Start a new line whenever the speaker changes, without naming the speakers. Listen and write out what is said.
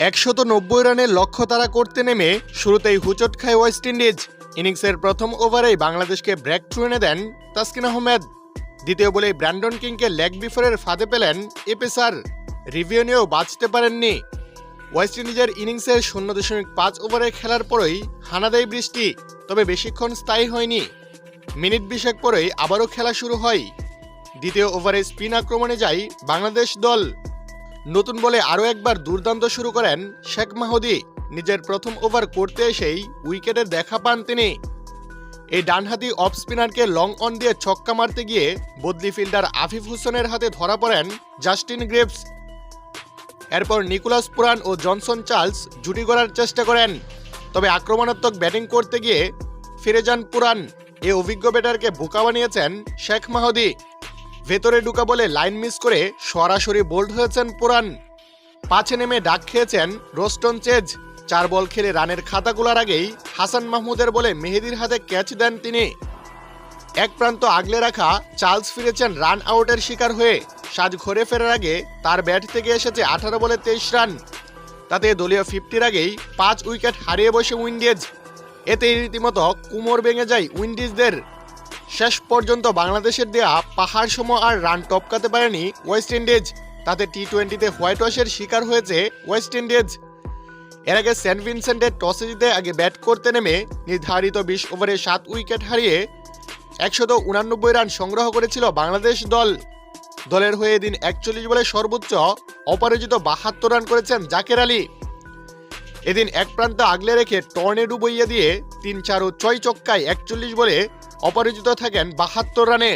একশত নব্বই রানের লক্ষ্য তারা করতে নেমে শুরুতেই হুচট খায় ওয়েস্ট ইন্ডিজ। ইনিংসের প্রথম ওভারেই বাংলাদেশকে ব্রেক থ্রু এনে দেন তাসকিন আহমেদ। দ্বিতীয় বলেই ব্র্যান্ডন কিংকে লেগ বিফোরের ফাঁদে পেলেন এ পেসার রিভিউ নিয়েও বাঁচতে পারেননি। ওয়েস্ট ইন্ডিজের ইনিংসের শূন্য দশমিক পাঁচ ওভারে খেলার পরই হানা দেয় বৃষ্টি, তবে বেশিক্ষণ স্থায়ী হয়নি। মিনিট বিশেক পরেই আবারও খেলা শুরু হয়। দ্বিতীয় ওভারে স্পিন আক্রমণে যায় বাংলাদেশ দল। নতুন বলে আরও একবার দুর্দান্ত শুরু করেন শেখ মাহুদি নিজের প্রথম ওভার করতে এসেই উইকেটের দেখা পান তিনি। এই ডানহাতি অফ স্পিনারকে লং অন দিয়ে ছক্কা মারতে গিয়ে বদলি ফিল্ডার আফিফ হোসেনের হাতে ধরা পড়েন জাস্টিন গ্রেভস। এরপর নিকোলাস পুরান ও জনসন চার্লস জুটি করার চেষ্টা করেন। তবে আক্রমণাত্মক ব্যাটিং করতে গিয়ে ফিরে যান পুরান। এ অভিজ্ঞ ব্যাটারকে বোকা বানিয়েছেন শেখ মাহদি ভেতরে ঢুকা বলে লাইন মিস করে সরাসরি বোল্ড হয়েছেন পুরান। পাছে নেমে ডাক খেয়েছেন রোস্টন চেজ। চার বল খেলে রানের খাতা গোলার আগেই হাসান মাহমুদের বলে মেহেদির হাতে ক্যাচ দেন তিনি। এক প্রান্ত আগলে রাখা চার্লস ফিরেছেন রান আউটের শিকার হয়ে। সাজ ঘরে ফেরার আগে তার ব্যাট থেকে এসেছে আঠারো বলে তেইশ রান। তাতে দলীয় ফিফটির আগেই পাঁচ উইকেট হারিয়ে বসে উইন্ডিজ। এতে রীতিমতো কুমোর ভেঙে যায় উইন্ডিজদের। শেষ পর্যন্ত বাংলাদেশের দেয়া পাহাড় সম আর রান টপকাতে পারেনি ওয়েস্ট ইন্ডিজ। তাতে টি টোয়েন্টিতে হোয়াইট ওয়াশের শিকার হয়েছে ওয়েস্ট ইন্ডিজ। এর আগে সেন্ট ভিনসেন্টের টসে জিতে আগে ব্যাট করতে নেমে নির্ধারিত বিশ ওভারে সাত উইকেট হারিয়ে একশত উনানব্বই রান সংগ্রহ করেছিল বাংলাদেশ দল। দলের হয়ে এদিন একচল্লিশ বলে সর্বোচ্চ অপরাজিত বাহাত্তর রান করেছেন জাকের আলী। এদিন এক প্রান্ত আগলে রেখে টর্নেডো বইয়ে দিয়ে তিন চার ও ছয় চক্কায় একচল্লিশ বলে অপরাজিত থাকেন বাহাত্তর রানে